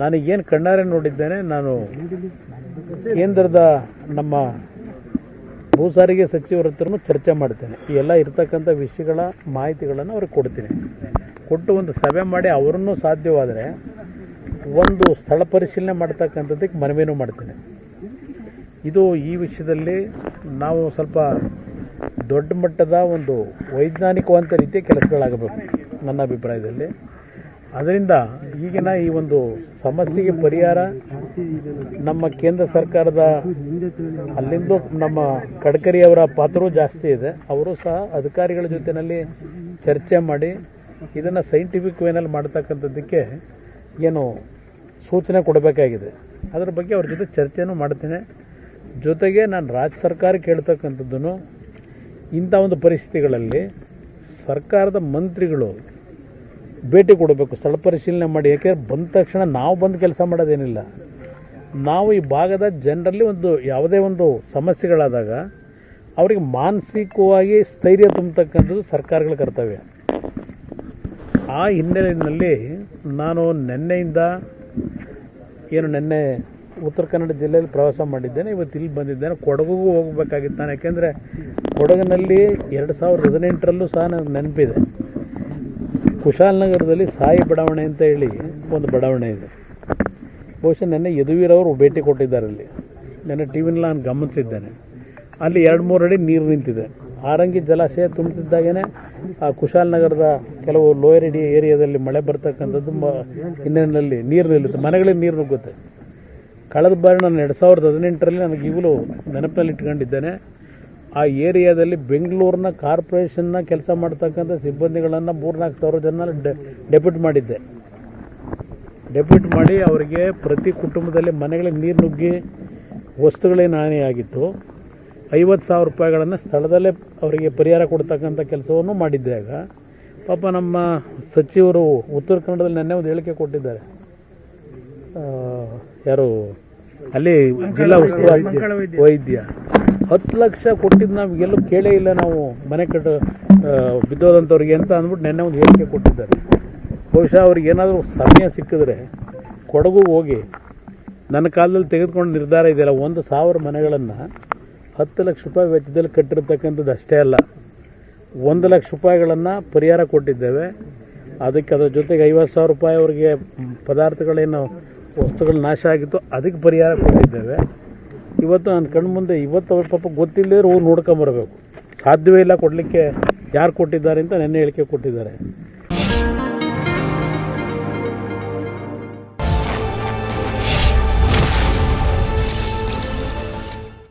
ನಾನು ಏನು ಕಣ್ಣಾರೆ ನೋಡಿದ್ದೇನೆ, ನಾನು ಕೇಂದ್ರದ ನಮ್ಮ ಭೂ ಸಾರಿಗೆ ಸಚಿವರ ಹತ್ರನೂ ಚರ್ಚೆ ಮಾಡ್ತೇನೆ. ಈ ಎಲ್ಲ ಇರ್ತಕ್ಕಂಥ ವಿಷಯಗಳ ಮಾಹಿತಿಗಳನ್ನು ಅವ್ರಿಗೆ ಕೊಡ್ತೀನಿ. ಕೊಟ್ಟು ಒಂದು ಸಭೆ ಮಾಡಿ ಅವರನ್ನು ಸಾಧ್ಯವಾದರೆ ಒಂದು ಸ್ಥಳ ಪರಿಶೀಲನೆ ಮಾಡ್ತಕ್ಕಂಥದ್ದಕ್ಕೆ ಮನವಿನೂ ಮಾಡ್ತೇನೆ. ಇದು ಈ ವಿಷಯದಲ್ಲಿ ನಾವು ಸ್ವಲ್ಪ ದೊಡ್ಡ ಮಟ್ಟದ ಒಂದು ವೈಜ್ಞಾನಿಕವಂತ ರೀತಿಯ ಕೆಲಸಗಳಾಗಬೇಕು, ನನ್ನ ಅಭಿಪ್ರಾಯದಲ್ಲಿ. ಅದರಿಂದ ಈಗಿನ ಈ ಒಂದು ಸಮಸ್ಯೆಗೆ ಪರಿಹಾರ ನಮ್ಮ ಕೇಂದ್ರ ಸರ್ಕಾರದ ಅಲ್ಲಿಂದ ನಮ್ಮ ಗಡ್ಕರಿ ಅವರ ಪಾತ್ರವೂ ಜಾಸ್ತಿ ಇದೆ. ಅವರು ಸಹ ಅಧಿಕಾರಿಗಳ ಜೊತೆಯಲ್ಲಿ ಚರ್ಚೆ ಮಾಡಿ ಇದನ್ನು ಸೈಂಟಿಫಿಕ್ ವೇನಲ್ಲಿ ಮಾಡ್ತಕ್ಕಂಥದ್ದಕ್ಕೆ ಏನು ಸೂಚನೆ ಕೊಡಬೇಕಾಗಿದೆ. ಅದರ ಬಗ್ಗೆ ಅವ್ರ ಜೊತೆ ಚರ್ಚೆನೂ ಮಾಡ್ತೇನೆ. ಜೊತೆಗೆ ನಾನು ರಾಜ್ಯ ಸರ್ಕಾರ ಕೇಳ್ತಕ್ಕಂಥದ್ದನ್ನು ಇಂಥ ಒಂದು ಪರಿಸ್ಥಿತಿಗಳಲ್ಲಿ ಸರ್ಕಾರದ ಮಂತ್ರಿಗಳು ಭೇಟಿ ಕೊಡಬೇಕು, ಸ್ಥಳ ಪರಿಶೀಲನೆ ಮಾಡಿ. ಯಾಕೆ ಬಂದ ತಕ್ಷಣ ನಾವು ಬಂದು ಕೆಲಸ ಮಾಡೋದೇನಿಲ್ಲ. ನಾವು ಈ ಭಾಗದ ಜನರಲ್ಲಿ ಒಂದು ಯಾವುದೇ ಒಂದು ಸಮಸ್ಯೆಗಳಾದಾಗ ಅವರಿಗೆ ಮಾನಸಿಕವಾಗಿ ಸ್ಥೈರ್ಯ ತುಂಬತಕ್ಕಂಥದ್ದು ಸರ್ಕಾರಗಳ ಕರ್ತವ್ಯ. ಆ ಹಿನ್ನೆಲೆಯಲ್ಲಿ ನಾನು ನಿನ್ನೆಯಿಂದ ಏನು ನಿನ್ನೆ ಉತ್ತರ ಕನ್ನಡ ಜಿಲ್ಲೆಯಲ್ಲಿ ಪ್ರವಾಸ ಮಾಡಿದ್ದೇನೆ. ಇವತ್ತು ಇಲ್ಲಿ ಬಂದಿದ್ದೇನೆ. ಕೊಡಗುಗೂ ಹೋಗಬೇಕಾಗಿತ್ತು ನಾನು. ಯಾಕೆಂದರೆ ಕೊಡಗಿನಲ್ಲಿ ಎರಡು ಸಾವಿರದ ಹದಿನೆಂಟರಲ್ಲೂ ಸಹ ನನಗೆ ನೆನಪಿದೆ. ಕುಶಾಲನಗರದಲ್ಲಿ ಸಾಯಿ ಬಡಾವಣೆ ಅಂತ ಹೇಳಿ ಒಂದು ಬಡಾವಣೆ ಇದೆ. ಬಹುಶಃ ನೆನ್ನೆ ಯದುವೀರವರು ಭೇಟಿ ಕೊಟ್ಟಿದ್ದಾರೆ ಅಲ್ಲಿ. ನೆನ್ನೆ ಟಿ ವಿನಲ್ಲಿ ನಾನು ಗಮನಿಸಿದ್ದೇನೆ. ಅಲ್ಲಿ ಎರಡು ಮೂರು ಅಡಿ ನೀರು ನಿಂತಿದೆ. ಆರಂಗಿ ಜಲಾಶಯ ತುಂಬುತ್ತಿದ್ದಾಗೇ ಆ ಕುಶಾಲನಗರದ ಕೆಲವು ಲೋಯರ್ ಇಡಿ ಏರಿಯಾದಲ್ಲಿ ಮಳೆ ಬರ್ತಕ್ಕಂಥದ್ದು ಹಿನ್ನೆಲೆಯಲ್ಲಿ ನೀರು ನಿಲ್ಲುತ್ತೆ. ಮನೆಗಳಿಗೆ ನೀರು ನುಗ್ಗುತ್ತೆ. ಕಳೆದ ಬಾರಿ ನಾನು ಎರಡು ಸಾವಿರದ ಹದಿನೆಂಟರಲ್ಲಿ ನನಗೆ ಈಗಲೂ ನೆನಪಿನಲ್ಲಿ ಇಟ್ಕೊಂಡಿದ್ದೇನೆ. ಆ ಏರಿಯಾದಲ್ಲಿ ಬೆಂಗಳೂರಿನ ಕಾರ್ಪೊರೇಷನ್ನ ಕೆಲಸ ಮಾಡ್ತಕ್ಕಂಥ ಸಿಬ್ಬಂದಿಗಳನ್ನು ಮೂರ್ನಾಲ್ಕು ಸಾವಿರ ಜನ ಡೆಪ್ಯೂಟ್ ಮಾಡಿದ್ದೆ. ಡೆಪ್ಯೂಟ್ ಮಾಡಿ ಅವರಿಗೆ ಪ್ರತಿ ಕುಟುಂಬದಲ್ಲಿ ಮನೆಗಳಿಗೆ ನೀರು ನುಗ್ಗಿ ವಸ್ತುಗಳೇನು ಹಾನಿಯಾಗಿತ್ತು ಐವತ್ತು ಸಾವಿರ ರೂಪಾಯಿಗಳನ್ನು ಸ್ಥಳದಲ್ಲೇ ಅವರಿಗೆ ಪರಿಹಾರ ಕೊಡ್ತಕ್ಕಂಥ ಕೆಲಸವನ್ನು ಮಾಡಿದ್ದಾಗ ಪಾಪ ನಮ್ಮ ಸಚಿವರು ಉತ್ತರ ಕನ್ನಡದಲ್ಲಿ ನೆನ್ನೆ ಒಂದು ಹೇಳಿಕೆ ಕೊಟ್ಟಿದ್ದಾರೆ. ಯಾರು? ಅಲ್ಲಿ ಜಿಲ್ಲಾ ಉಸ್ತುವಾರಿ ವೈದ್ಯ. ಹತ್ತು ಲಕ್ಷ ಕೊಟ್ಟಿದ್ದು ನಾವು ಎಲ್ಲೂ ಕೇಳೇ ಇಲ್ಲ ನಾವು ಮನೆ ಕಟ್ಟ ಬಿದ್ದೋದಂಥವ್ರಿಗೆ ಅಂತ ಅಂದ್ಬಿಟ್ಟು ನೆನ್ನೆ ಒಂದು ಹೇಳಿಕೆ ಕೊಟ್ಟಿದ್ದಾರೆ. ಬಹುಶಃ ಅವ್ರಿಗೆ ಏನಾದರೂ ಸಮಯ ಸಿಕ್ಕಿದ್ರೆ ಕೊಡಗು ಹೋಗಿ ನನ್ನ ಕಾಲದಲ್ಲಿ ತೆಗೆದುಕೊಂಡು ನಿರ್ಧಾರ ಇದೆಯಲ್ಲ, ಒಂದು ಸಾವಿರ ಮನೆಗಳನ್ನು ಹತ್ತು ಲಕ್ಷ ರೂಪಾಯಿ ವೆಚ್ಚದಲ್ಲಿ ಕಟ್ಟಿರ್ತಕ್ಕಂಥದ್ದು ಅಷ್ಟೇ ಅಲ್ಲ, ಒಂದು ಲಕ್ಷ ರೂಪಾಯಿಗಳನ್ನು ಪರಿಹಾರ ಕೊಟ್ಟಿದ್ದೇವೆ. ಅದಕ್ಕೆ ಅದರ ಜೊತೆಗೆ ಐವತ್ತು ಸಾವಿರ ರೂಪಾಯಿ ಅವರಿಗೆ ಪದಾರ್ಥಗಳೇನು ವಸ್ತುಗಳು ನಾಶ ಆಗಿತ್ತು, ಅದಕ್ಕೆ ಪರಿಹಾರ ಕೊಟ್ಟಿದ್ದೇವೆ. ಇವತ್ತು ನನ್ನ ಕಣ್ಣು ಮುಂದೆ ಇವತ್ತು ಅವ್ರ ಪಾಪ ಗೊತ್ತಿಲ್ಲದೆ ಹೋಗಿ ನೋಡ್ಕೊಂಬರ್ಬೇಕು ಸಾಧ್ಯವೇ ಇಲ್ಲ ಕೊಡಲಿಕ್ಕೆ ಯಾರು ಕೊಟ್ಟಿದ್ದಾರೆ ಅಂತ ನೆನ್ನೆ ಹೇಳಿಕೆ ಕೊಟ್ಟಿದ್ದಾರೆ.